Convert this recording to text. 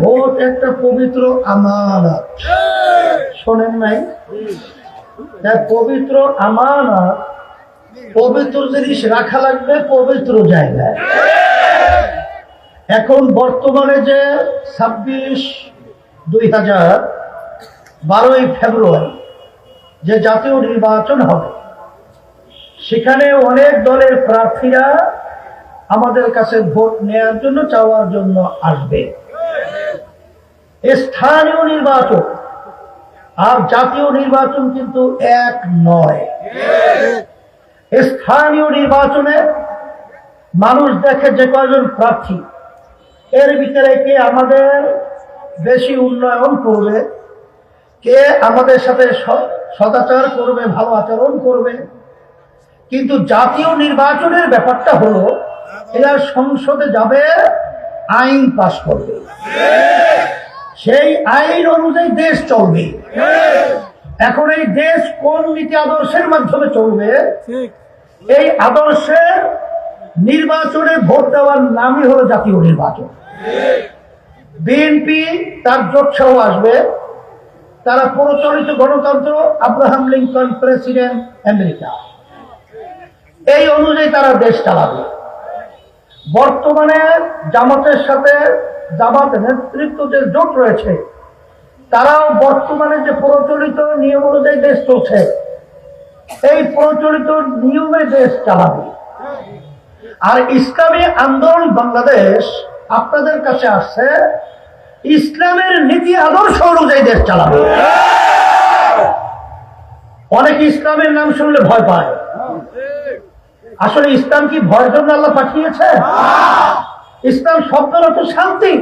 Vote একটা পবিত্র আমানত। শোনেন নাই? পবিত্র আমানত, পবিত্র জিনিস রাখা লাগবে, পবিত্র জায়গায়। এখন বর্তমানে যে ছাব্বিশ দুই হাজার বারোই ফেব্রুয়ারি, যে জাতীয় নির্বাচন হবে, সেখানে অনেক দলের প্রার্থীরা আমাদের কাছে ভোট নেয়ার জন্য, চাওয়ার জন্য আসবে। স্থানীয় নির্বাচন। আর জাতীয় নির্বাচন কিন্তু এক নয়। স্থানীয় নির্বাচনে মানুষ দেখে যে কয়জন প্রার্থী, এর ভিতরে কে আমাদের বেশি উন্নয়ন করবে, কে আমাদের সাথে সদাচার করবে, ভালো আচরণ করবে। কিন্তু জাতীয় নির্বাচনের ব্যাপারটা হলো, এরা সংসদে যাবে, আইন পাশ করবে। সেই আইন অনুযায়ী দেশ চলবে। এখন এই দেশ কোন নীতি আদর্শের মাধ্যমে চলবে? এই আদর্শের নির্বাচনে ভোট দেওয়ার নামই হলো জাতীয় নির্বাচন। বিএনপি তার জোটসহ আসবে। তারা প্রচলিত গণতন্ত্র আব্রাহাম লিঙ্কন প্রেসিডেন্ট আমেরিকা। এই অনুযায়ী তারা দেশ চালাবে। বর্তমানে জামাতের সাথে জামাত নেতৃত্ব যে জোট রয়েছে। তারাও বর্তমানে যে প্রচলিত নিয়ম অনুযায়ী দেশ চলছে, এই প্রচলিত নিয়মে দেশ চালাবে। আর ইসলামী আন্দোলন বাংলাদেশ আপনাদের কাছে আসছে, ইসলামের নীতি আদর্শ অনুযায়ী দেশ চালাবে। অনেকে ইসলামের নাম শুনলে ভয় পায়। আসলে ইসলাম কি ভয়ের জন্য আল্লাহ পাঠিয়েছে? ইসলাম অর্থ শান্তি।